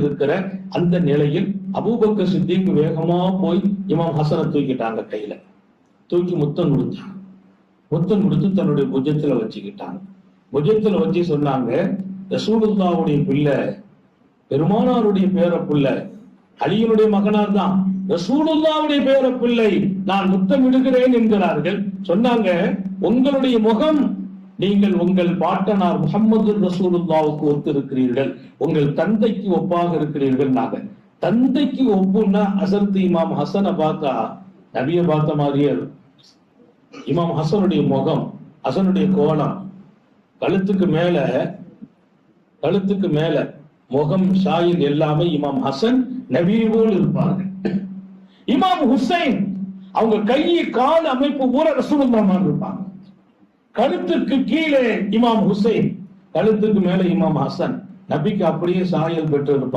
இருக்கிற அந்த நிலையில் அபூபக்க சித்திக்கு வேகமா போய் இமாம் ஹசனை தூக்கிட்டாங்க கையில. தூக்கி முத்தம் கொடுத்தாங்க முத்தம் கொடுத்து தன்னுடைய புஜத்துல வச்சுக்கிட்டாங்க. புஜத்துல வச்சு சொன்னாங்க ரசூலுல்லாவுடைய பிள்ளை பெருமானாருடைய பேர பிள்ளை அலியனுடைய மகனார் தான். ரசூலுல்லாவுடைய பேர பிள்ளை நான் முத்தம் இடுகிறேன் என்கிறார்கள். சொன்னாங்க உங்களுடைய முகம் நீங்கள் உங்கள் பாட்டனார் முகமது ரசூலுல்லாவுக்கு ஒத்து இருக்கிறீர்கள் உங்கள் தந்தைக்கு ஒப்பாக இருக்கிறீர்கள் நாங்க தந்தைக்கு ஒப்புன்னா அசர்த் இமாம் ஹசனை பார்த்தா நபிய பார்த்த மாதிரியே இமாம் ஹசனுடைய முகம் ஹசனுடைய கோலம் கழுத்துக்கு மேல கழுத்துக்கு மேல முகம் ஷாயில் எல்லாமே இமாம் ஹசன் நபியை போல் இருப்பாங்க இமாம் ஹுசைன் அவங்க கை கால் அமைப்பு பூரா ரசூலுல்லா மாதிரி இருப்பாங்க. கழுத்துக்கு கீழே இமாம் ஹுசைன் கழுத்துக்கு மேல இமாம் ஹசன். நபிக்கு அப்படியே சாயல் பெற்று இருப்பாங்க